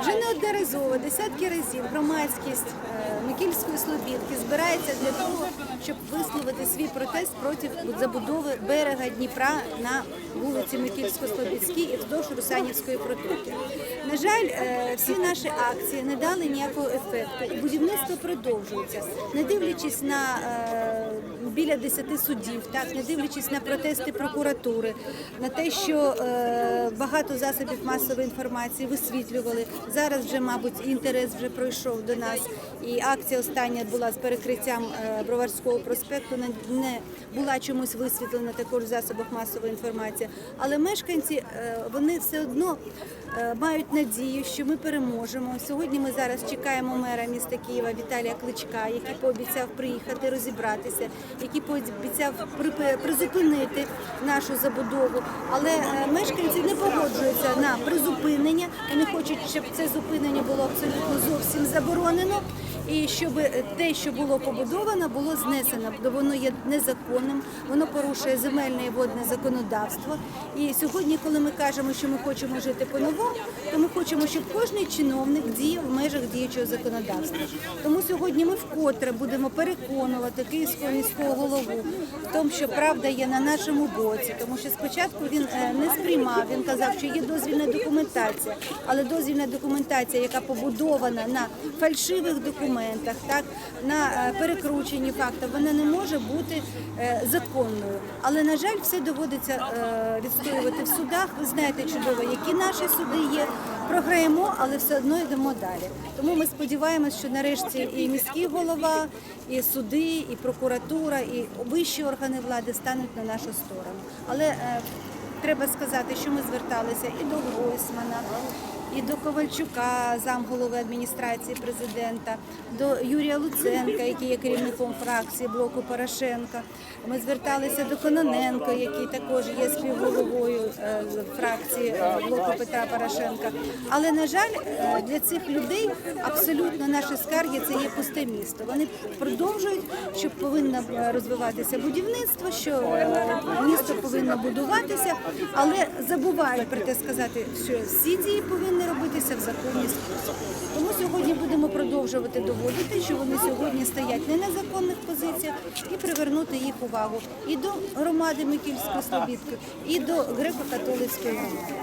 Вже неодноразово, десятки разів громадськість е, Микільської Слобідки збирається для того, щоб висловити свій протест проти забудови берега Дніпра на вулиці Микільсько-Слобідській і вздовж Русанівської протоки. На жаль, е, всі наші акції не дали ніякого ефекту, і будівництво продовжується, не дивлячись на е, біля 10 судів, так не дивлячись на протести прокуратури, на те, що е, багато засобів масової інформації висвітлювали. Зараз вже, мабуть, інтерес вже пройшов до нас. І акція остання була з перекриттям е, Броварського проспекту. не- була чомусь висвітлена також в засобах масової інформації. Але мешканці е, вони все одно е, мають надію, що ми переможемо. Сьогодні ми зараз чекаємо мера міста Києва Віталія Кличка, який пообіцяв приїхати розібратися, який пообіцяв призупинити нашу забудову. Але е, мешканці не погоджуються на призупинення. Вони хочуть, щоб це зупинення було абсолютно зовсім заборонено. І щоб те, що було побудовано, було знесено, бо воно є незаконним, воно порушує земельне і водне законодавство. І сьогодні, коли ми кажемо, що ми хочемо жити по-новому, то ми хочемо, щоб кожен чиновник діяв в межах діючого законодавства. Тому сьогодні ми вкотре будемо переконувати київського міського голову в тому, що правда є на нашому боці, тому що спочатку він е, не сприймав. Він казав, що є дозвільна документація, але дозвільна документація, яка побудована на фальшивих документах, так на е, перекрученні фактів, вона не може бути е, законною. Але на жаль, все доводиться е, відстоювати в судах. Ви знаєте чудово, які наші суди є. Програємо, але все одно йдемо далі. Тому ми сподіваємось, що нарешті і міський голова, і суди, і прокуратура, і вищі органи влади стануть на нашу сторону. Але е, треба сказати, що ми зверталися і до Гройсмана, і до Ковальчука, замголови адміністрації президента, до Юрія Луценка, який є керівником фракції блоку Порошенка. Ми зверталися до Кононенка, який також є співголовою е, фракції блоку Петра Порошенка. Але на жаль, е, для цих людей абсолютно наші скарги це є пусте місто. Вони продовжують, що повинно е, розвиватися будівництво, що повинно будуватися, але забувають про те сказати, що всі дії повинні робитися в законний спосіб. Тому сьогодні будемо продовжувати доводити, що вони сьогодні стоять не на законних позиціях і привернути їх увагу і до громади Микільської Слобідки, і до греко-католицької громади.